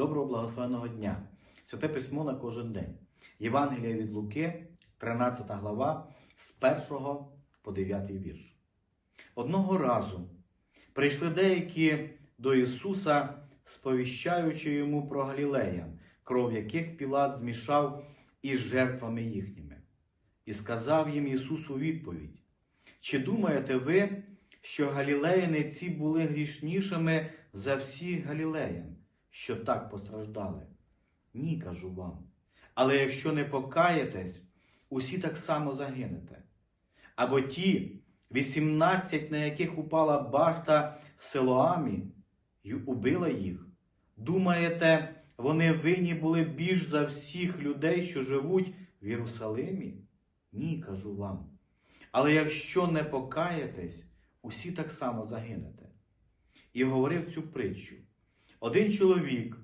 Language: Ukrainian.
Доброго благословеного дня! Святе письмо на кожен день. Євангелія від Луки, 13 глава, з 1 по 9 вірш. Одного разу прийшли деякі до Ісуса, сповіщаючи йому про Галілеян, кров яких Пілат змішав із жертвами їхніми. І сказав їм Ісус у відповідь: Чи думаєте ви, що галілеяни ці були грішнішими за всіх галілеян, що так постраждали? Ні, кажу вам. Але якщо не покаєтесь, усі так само загинете. Або ті, 18, на яких упала башта в Силоамі, й убила їх. Думаєте, вони винні були більш за всіх людей, що живуть в Єрусалимі? Ні, кажу вам. Але якщо не покаєтесь, усі так само загинете. І говорив цю притчу. Один чоловік